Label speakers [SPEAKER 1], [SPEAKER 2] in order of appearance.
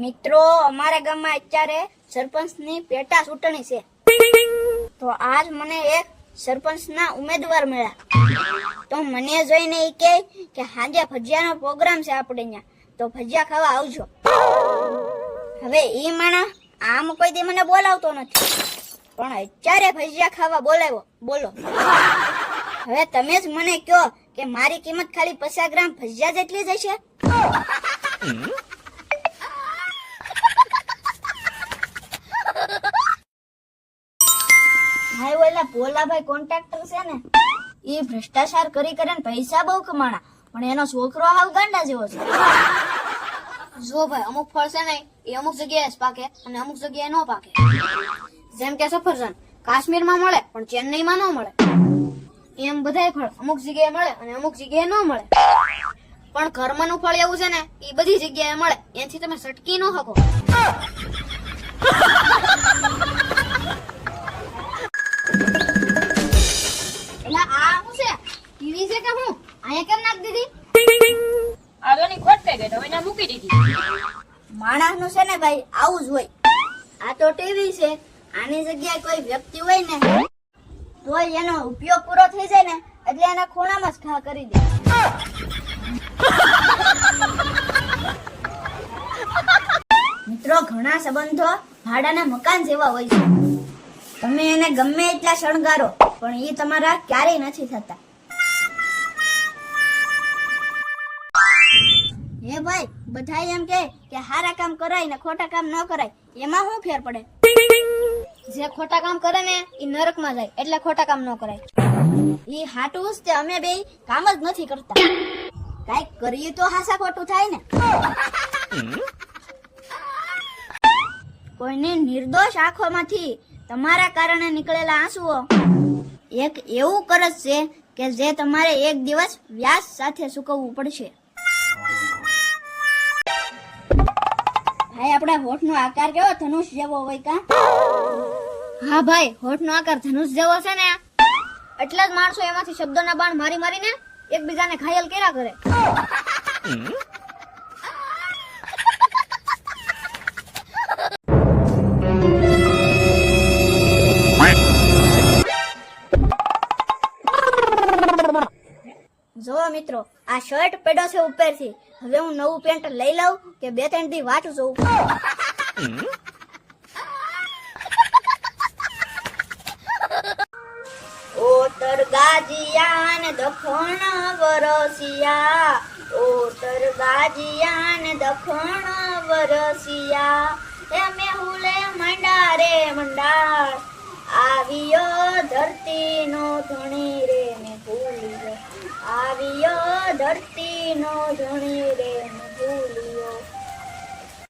[SPEAKER 1] મિત્રો, અમારા ગામમાં અત્યારે સરપંચની પેટા ચૂંટણી છે. તો આજ મને એક સરપંચના ઉમેદવાર મળ્યા. તો મને જોઈને ઈ કહે કે સાંજે ભજીયાનો પ્રોગ્રામ છે આપણે અહીંયા તો ભજીયા ખાવા આવજો. હવે ઈ માણા આમ કોઈ દી મને બોલાવતો નથી. પણ અત્યારે ભજીયા ખાવા બોલાવ્યો. બોલો. હવે તમે જ મને કહો કે મારી કિંમત ખાલી પચાસ ગ્રામ ભજીયા જેટલી જ હશે? ઓલા ભોલાભાઈ કોન્ટ્રાક્ટર છે ને, એ ભ્રષ્ટાચાર કરી કરીને પૈસા બહુ કમાણા. પણ એનો છોકરો હાવ ગાંડા જેવો છે.
[SPEAKER 2] જો ભાઈ, અમુક ફળ છે ને, એ અમુક જગ્યાએ જ પાકે અને અમુક જગ્યાએ ન પાકે. જેમ કે સફરજન, કાશ્મીરમાં મળે, પણ ચેન્નઈમાં ન મળે. એમ બધાય ફળ અમુક જગ્યાએ મળે અને અમુક જગ્યાએ ન મળે. પણ કર્મનું ફળ એવું છે ને, એ બધી જગ્યાએ મળે. એથી તમે સટકી ન શકો. છે કે હું? આયા કેમ નાખ દીધી?
[SPEAKER 3] આદોની ખોટ થઈ ગઈ હવે એને મૂકી દીધી.
[SPEAKER 1] માણસનું છે ને ભાઈ આવું જ હોય. આ તો ટીવી છે. આની જગ્યાએ કોઈ વ્યક્તિ હોય ને તો એનો ઉપયોગ પૂરો થઈ જાય ને એટલે એના ખૂણામાં જ ઘા કરી દે. મિત્રો ઘણા સંબંધો ભાડાના મકાન જેવા હોય છે. તમે એને ગમે એટલા શણગારો પણ એ તમારા ક્યારેય નથી થતા. ભાઈ બધા એમ કે કે હારા કામ કરાય ને ખોટા કામ ન કરાય, એમાં શું ફેર પડે?
[SPEAKER 2] જે ખોટા કામ કરે ને એ નરકમાં જાય, એટલે ખોટા કામ ન કરાય.
[SPEAKER 1] એ હાટું તે અમે બે કામ જ નથી કરતા. કાઈક કરીએ તો હાસા ખોટું થાય ને. કોઈની નિર્દોષ આંખોમાંથી તમારા કારણે નીકળેલા આંસુઓ, એક એવું કરજ છે કે જે તમારે એક દિવસ વ્યાસ સાથે સુકવવું પડશે. ભાઈ આપણા હોઠનો આકાર કેવો? ધનુષ જેવો હોય કા?
[SPEAKER 2] હા ભાઈ હોઠનો આકાર ધનુષ જેવો છે ને. એટલા જ માણસો એમાંથી શબ્દોના બાણ મારી મારીને એકબીજાને ઘાયલ કર્યા કરે.
[SPEAKER 1] જો મિત્રો, આ શર્ટ પેડો છે ઉપરથી. હવે હું નવું પેન્ટ લઈ લઉં કે બે ત્રણ દી વાટ જોઉં. ઓતર ગાજિયા ને દખણ વરસિયા. ઓતર ગાજિયા ને દખણ વરસિયા. એ મેહુલે મંડા રે મંડા આવ્યો ધરતી નો ધણી રે ને ભૂલ્યો આવ્યો ધરતી નો ધણી રે ભૂલ્યો.